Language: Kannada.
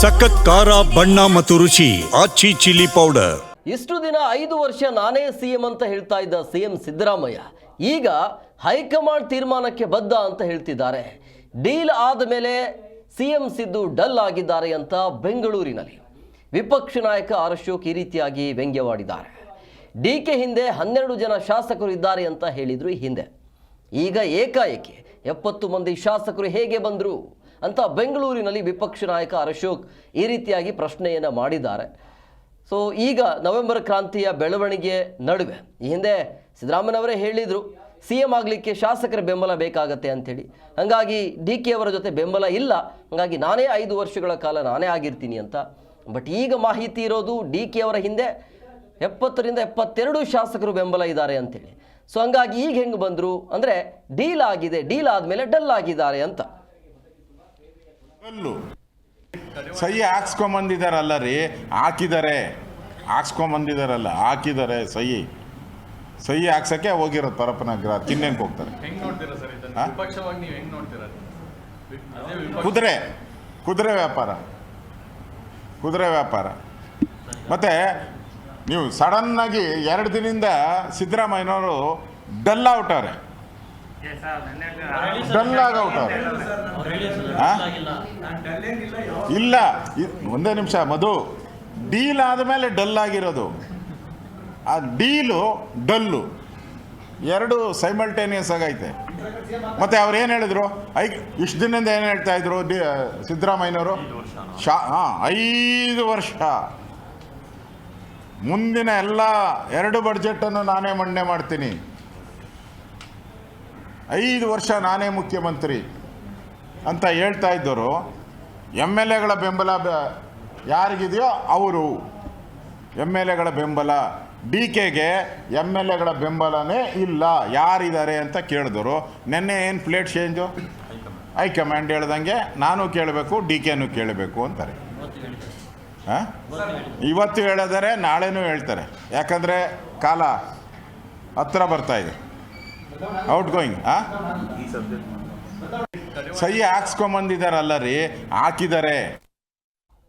ಸಖತ್ ಖಾರ, ಬಣ್ಣ ಮತ್ತು ರುಚಿ ಆಚಿ ಚಿಲ್ಲಿ ಪೌಡರ್. ಇಷ್ಟು ದಿನ ಐದು ವರ್ಷ ನಾನೇ ಸಿಎಂ ಅಂತ ಹೇಳ್ತಾ ಇದ್ದ ಸಿಎಂ ಸಿದ್ದರಾಮಯ್ಯ ಈಗ ಹೈಕಮಾಂಡ್ ತೀರ್ಮಾನಕ್ಕೆ ಬದ್ಧ ಅಂತ ಹೇಳ್ತಿದ್ದಾರೆ. ಡೀಲ್ ಆದ ಮೇಲೆ ಸಿಎಂ ಸಿದ್ದು ಡಲ್ ಆಗಿದ್ದಾರೆ ಅಂತ ಬೆಂಗಳೂರಿನಲ್ಲಿ ವಿಪಕ್ಷ ನಾಯಕ ಆರ್ ಅಶೋಕ್ ಈ ರೀತಿಯಾಗಿ ವ್ಯಂಗ್ಯವಾಡಿದ್ದಾರೆ. ಡಿ ಕೆ ಹಿಂದೆ ಹನ್ನೆರಡು ಜನ ಶಾಸಕರು ಇದ್ದಾರೆ ಅಂತ ಹೇಳಿದ್ರು ಹಿಂದೆ. ಈಗ ಏಕಾಏಕಿ ಎಪ್ಪತ್ತು ಮಂದಿ ಶಾಸಕರು ಹೇಗೆ ಬಂದರು? ಅಂತ ಬೆಂಗಳೂರಿನಲ್ಲಿ ವಿಪಕ್ಷ ನಾಯಕ ಅಶೋಕ್ ಈ ರೀತಿಯಾಗಿ ಪ್ರಶ್ನೆಯನ್ನು ಮಾಡಿದ್ದಾರೆ. ಸೊ ಈಗ ನವೆಂಬರ್ ಕ್ರಾಂತಿಯ ಬೆಳವಣಿಗೆ ನಡುವೆ, ಈ ಹಿಂದೆ ಸಿದ್ದರಾಮಯ್ಯನವರೇ ಹೇಳಿದರು, ಸಿ ಎಂ ಆಗಲಿಕ್ಕೆ ಶಾಸಕರ ಬೆಂಬಲ ಬೇಕಾಗತ್ತೆ ಅಂಥೇಳಿ. ಹಾಗಾಗಿ ಡಿ ಕೆ ಅವರ ಜೊತೆ ಬೆಂಬಲ ಇಲ್ಲ, ಹಾಗಾಗಿ ನಾನೇ ಐದು ವರ್ಷಗಳ ಕಾಲ ನಾನೇ ಆಗಿರ್ತೀನಿ ಅಂತ. ಬಟ್ ಈಗ ಮಾಹಿತಿ ಇರೋದು ಡಿ ಕೆ ಅವರ ಹಿಂದೆ, ಎಪ್ಪತ್ತರಿಂದ ಎಪ್ಪತ್ತೆರಡು ಶಾಸಕರು ಬೆಂಬಲ ಇದ್ದಾರೆ ಅಂತೇಳಿ ಸೊ ಹಂಗಾಗಿ ಈಗ ಹೆಂಗೆ ಬಂದರು ಅಂದರೆ, ಡೀಲ್ ಆಗಿದೆ, ಡೀಲ್ ಆದಮೇಲೆ ಡಲ್ ಆಗಿದ್ದಾರೆ ಅಂತ. ಸಹಿ ಹಾಕ್ಸ್ಕೊಂಬಂದಿದಾರಲ್ಲ ರೀ? ಹಾಕಿದ್ದಾರೆ ಹಾಕ್ಸ್ಕೊಂಬಂದಿದಾರಲ್ಲ ಹಾಕಿದ್ದಾರೆ ಸಹಿ. ಸಹಿ ಹಾಕ್ಸಕ್ಕೆ ಹೋಗಿರೋದು ಪರಪ್ಪನಗರ ತಿನ್ನೇನ್ಕೆ ಹೋಗ್ತಾರೆ. ಕುದುರೆ. ಕುದುರೆ ವ್ಯಾಪಾರ. ಕುದುರೆ ವ್ಯಾಪಾರ. ಮತ್ತು ನೀವು ಸಡನ್ನಾಗಿ ಎರಡು ದಿನದಿಂದ ಸಿದ್ದರಾಮಯ್ಯನವರು ಡಲ್ ಔಟವ್ರೆ ಡಲ್ ಆಗೌಟ್? ಇಲ್ಲ. ಒಂದೇ ನಿಮಿಷ ಮಧು. ಡೀಲ್ ಆದಮೇಲೆ ಡಲ್ ಆಗಿರೋದು ಆ ಡೀಲು ಡಲ್ಲು. ಎರಡು ಸೈಮಲ್ಟೇನಿಯಸ್ ಆಗೈತೆ. ಮತ್ತೆ ಅವ್ರು ಏನು ಹೇಳಿದ್ರು? ಐ ಇಷ್ಟು ದಿನದಿಂದ ಏನು ಹೇಳ್ತಾ ಇದ್ರು ಡಿ ಸಿದ್ದರಾಮಯ್ಯನವರು? ಶಾ ಹಾಂ ಐದು ವರ್ಷ. ಮುಂದಿನ ಎಲ್ಲ ಎರಡು ಬಡ್ಜೆಟನ್ನು ನಾನೇ ಮಂಡನೆ ಮಾಡ್ತೀನಿ. ಐದು ವರ್ಷ ನಾನೇ ಮುಖ್ಯಮಂತ್ರಿ ಅಂತ ಹೇಳ್ತಾ ಇದ್ದವರು ಎಂ ಎಲ್ ಎಗಳ ಬೆಂಬಲ ಯಾರಿಗಿದೆಯೋ ಅವರು. ಎಂ ಎಲ್ ಎಗಳ ಬೆಂಬಲ, ಡಿ ಕೆಗೆ ಎಂ ಎಲ್ ಎಗಳ ಬೆಂಬಲನೇ ಇಲ್ಲ, ಯಾರಿದ್ದಾರೆ ಅಂತ ಕೇಳಿದ್ರು ನಿನ್ನೆ ಏನು ಪ್ಲೇಟ್ ಚೇಂಜು ಹೈಕಮಾಂಡ್ ಹೇಳ್ದಂಗೆ, ನಾನು ಕೇಳಬೇಕು, ಡಿ ಕೆನೂ ಕೇಳಬೇಕು ಅಂತಾರೆ. ಹಾಂ? ಇವತ್ತು ಹೇಳಿದರೆ ನಾಳೆನೂ ಹೇಳ್ತಾರೆ. ಯಾಕಂದರೆ ಕಾಲ ಹತ್ರ ಇದೆ. ಔಟ್ ಗೋಯಿಂಗ್ ಆ ಸಹಿ ಹಾಕ್ಸ್ಕೊಂಬಂದಿದ್ದಾರಲ್ಲ ರೀ ಹಾಕಿದ್ದಾರೆ